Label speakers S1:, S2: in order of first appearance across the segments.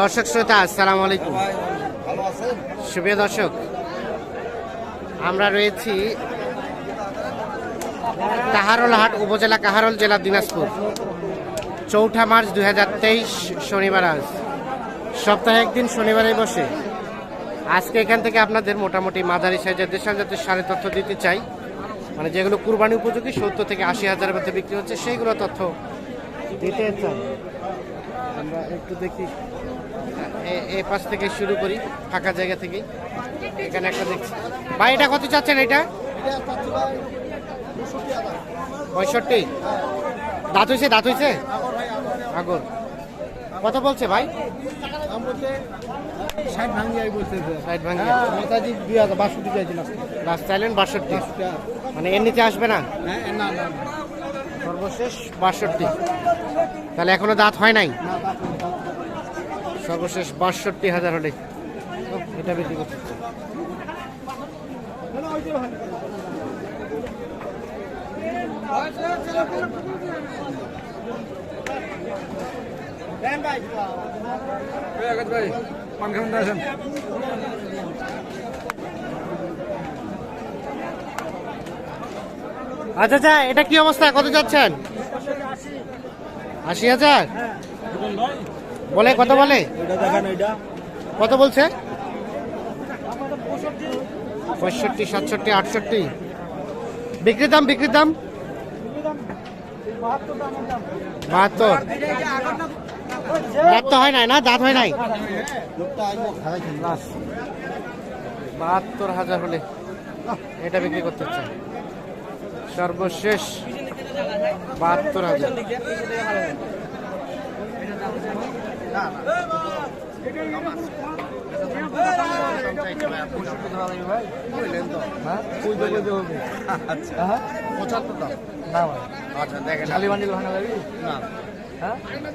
S1: দর্শক শ্রোতা, আসসালামু আলাইকুম। সুপ্রিয় দর্শক, আমরা রয়েছি কাহারোল হাট উপজেলা কাহারোল জেলা দিনাজপুর। চৌঠা মার্চ দু হাজার তেইশ শনিবার আজ। সপ্তাহে একদিন শনিবারে বসে। আজকে এখান থেকে আপনাদের মোটামুটি মাঝারি সাইজের দেশাল জাতের সারে তথ্য দিতে চাই। মানে যেগুলো কুরবানি উপযোগী, সত্তর থেকে আশি হাজারের মধ্যে বিক্রি হচ্ছে, সেইগুলো তথ্য দিতে চাই। আমরা একটু দেখি। এ- এ পাশ থেকে শুরু করি ফাঁকা জায়গা থেকে এখানে একটা দেখছি। ভাই এটা কত চাচ্ছেন এটা? পঁয়ষট্টি। দাঁত হয়েছে দাঁত হয়েছে আগর। কত বলছে ভাই? মানে এর নিচে আসবে না? সর্বশেষ বাষট্টি। তাহলে এখনও দাঁত হয় নাই? সর্বশেষ বাষট্টি হাজার হলে এটা বিক্রি করতে আচ্ছা আচ্ছা এটা কি অবস্থা? কত যাচ্ছেন? আশি হাজার? বলে কত বলে? কত বলছে? পঁয়ষট্টি সাতষট্টি আটষট্টি। বিক্রির দাম বিক্রির দাম? বাহাত্তর। দাঁত তো হয় নাই না? দাঁত হয় নাই? বাহাত্তর হাজার হলে এটা বিক্রি করতে চাই। সর্বশেষ বাহাত্তর হাজার।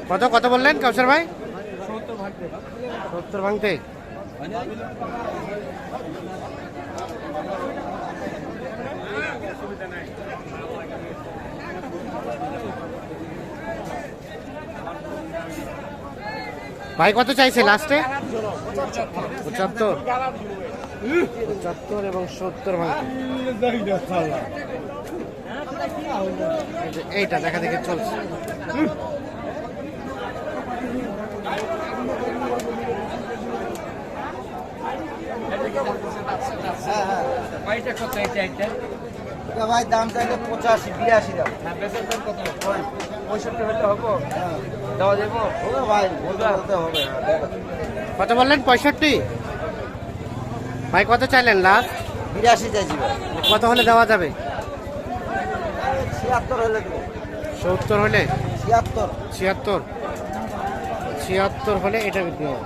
S1: কত কত বললেন কাউসার ভাই সত্তর ভাঙতে ভাই কত চাইছে লাস্টে পঁচাত্তর। পঁচাত্তর এবং সত্তর এইটা দেখা দেখে চলছে।
S2: এটা ভাই দাম চাইলে পঁচাশি বিরাশি দাম
S3: পঁয়ষট্টি হলে হব। দেওয়া যাব?
S2: ভাই বলতে বলতে হবে
S1: কত বললেন? পঁয়ষট্টি? ভাই কত চাইলেন লাস্ট
S2: বিরাশি চাইছি
S1: কত হলে দেওয়া যাবে?
S2: ছিয়াত্তর হলে দেবো।
S1: সত্তর হলে?
S2: ছিয়াত্তর।
S1: ছিয়াত্তর। ছিয়াত্তর হলে এটা বিক্রি হবে।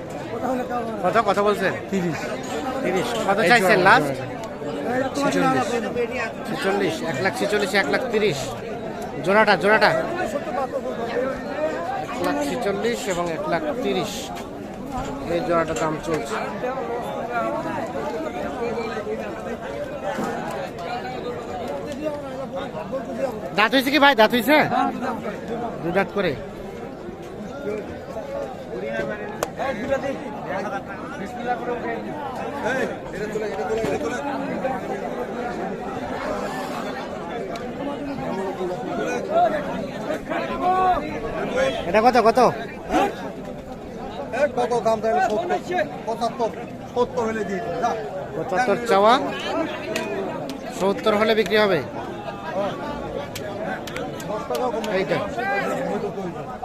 S1: কত কত বলছেন তিরিশ। তিরিশ। কত চাইছেন লাস্ট ছেচল্লিশ। এক লাখ ছেচল্লিশ এক লাখ তিরিশ। জোড়াটা জোড়াটা। এক লাখ ছেচল্লিশ এবং এক লাখ তিরিশ। এই জোড়াটা দাম চলছে। দাঁত হয়েছে কি ভাই? দাঁত হয়েছে? দু দাঁত করে। এটা কত কত?
S2: কত দাম পঁচাত্তর সত্তর হলে দিয়ে
S1: পঁচাত্তর চাওয়া সত্তর হলে বিক্রি হবে?
S2: টাকা কম
S1: এইটা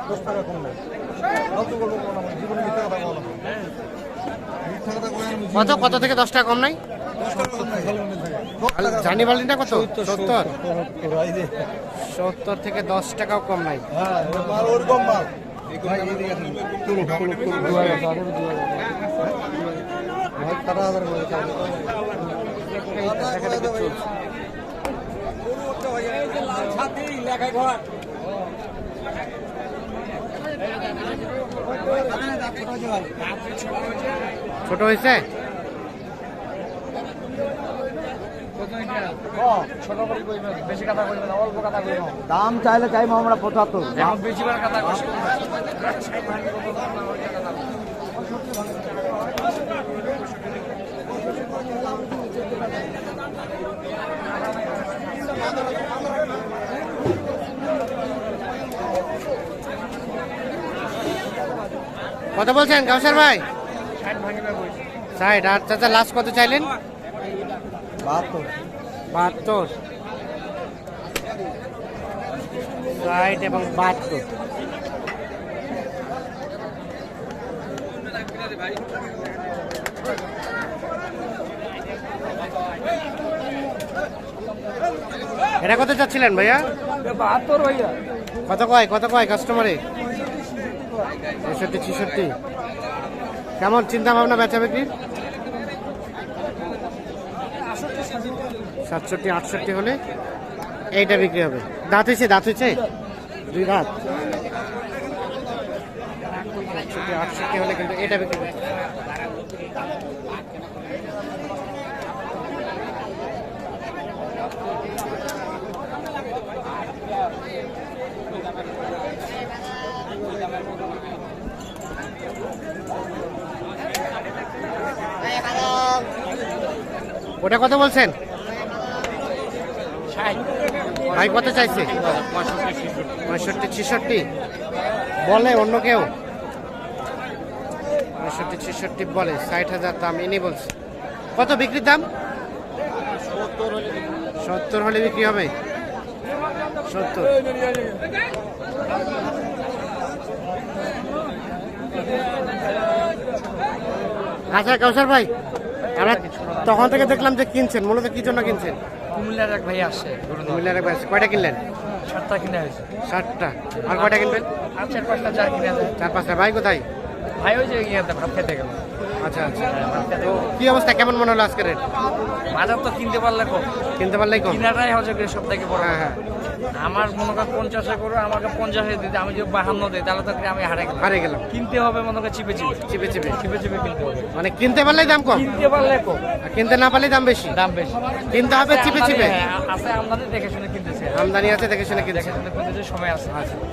S2: দশ টাকা কম নেই কত না, জীবনে মিথ্যা কথা বলো না।
S1: কত কত থেকে দশ টাকা কম নাই। জানি বালিটা কত? সত্তর
S2: সত্তর।
S1: থেকে দশ টাকাও কম নাই।
S2: হ্যাঁ তেরো।
S1: ছোট হয়েছে?
S3: বেশি কথা কইবেন অল্প কথা কইবেন
S2: দাম চাইলে চাইব আমরা পঁচাত্তর।
S3: এখন বেশি বার কথা কইবেন
S1: কত বলছেন কাউসার ভাই? ষাট আর চাচা লাস্ট কত চাইলেন?
S2: বাহাত্তর।
S1: ষাট এবং বাহাত্তর। এটা কত চাচ্ছিলেন ভাইয়া?
S3: বাহাত্তর ভাইয়া।
S1: কত কয় কত কয় কাস্টমারে পঁয়ষট্টি ছেষট্টি। কেমন চিন্তা ভাবনা বেচা বিক্রির সাতষট্টি, আটষট্টি হলে এইটা বিক্রি হবে। দাঁত হয়েছে দাঁত হয়েছে? দুই দাঁত। আটষট্টি হলে কিন্তু এটা বিক্রি হবে। ওটা কত বলছেন? ভাই কত চাইছে? পঁয়ষট্টি ছেষট্টি। বলে অন্য কেউ? পঁয়ষট্টি ছেষট্টি বলে ষাট হাজার দাম ইনি বলছে। কত বিক্রির দাম? সত্তর হলে বিক্রি হবে। সত্তর আচ্ছা কাউসার ভাই আমরা তখন থেকে দেখলাম যে কিনছেন মূলত কি জন্য কিনছেন?
S3: কুমিল্লার এক ভাই আসছে
S1: কুমিল্লার একবার কয়টা কিনলেন?
S3: সাতটা কিনে হয়েছে
S1: সাতটা। আর কয়টা কিনবেন?
S3: আর চার পাঁচটা চার কিনে দেয়
S1: চার পাঁচটা। ভাই কোথায়?
S3: ভাই ওই যে ইয়ে ভাত খেতে গেল।
S1: আচ্ছা আচ্ছা। তো কি অবস্থা? কেমন মনে হলো আজকের
S3: বাজার তো কিনতে পারলে কম।
S1: কিনতে পারলে কম।
S3: কিনাটাই হচ্ছে সব থেকে বড়।
S1: হ্যাঁ হ্যাঁ।
S3: আমার মনে করেন পঞ্চাশে করে আমাকে পঞ্চাশে দিতে আমি যদি বাহান্ন দিই তাহলে তো আমি হারে গেলাম।
S1: হারিয়ে গেলাম।
S3: কিনতে হবে মনে করেন চিপে চিপে।
S1: চিপে চিপে।
S3: চিপে চিপে কিনতে হবে।
S1: মানে কিনতে পারলেই দাম কম?
S3: কিনতে পারলে কম।
S1: আর কিনতে না পারলেই দাম বেশি?
S3: দাম বেশি।
S1: কিনতে হবে চিপে চিপে?
S3: হ্যাঁ, আছে আমদানি দেখে শুনে কিনতেছে।
S1: আমদানি আছে দেখে শুনে
S3: কিনতেছে সময় আছে।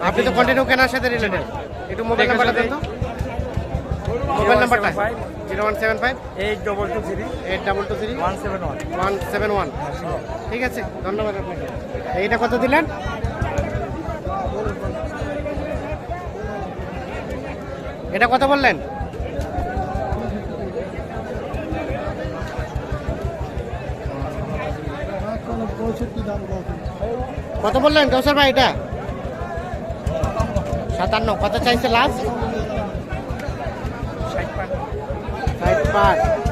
S1: আপনি তো কন্টিনিউ কেনার সাথে রিলেটেড একটু মোবাইল নাম্বারটা দেন তো। মোবাইল নাম্বারটা zero one seven five?
S3: Eight double two three
S1: eight double two three
S3: one seven one
S1: one seven one. ঠিক আছে ধন্যবাদ আপনাকে। এইটা কত দিলেন? এটা কত বললেন?
S2: কত
S1: কত বললেন কৌশল ভাই এটা? সাতান্ন। কত চাইছে লাস্ট ষাট পার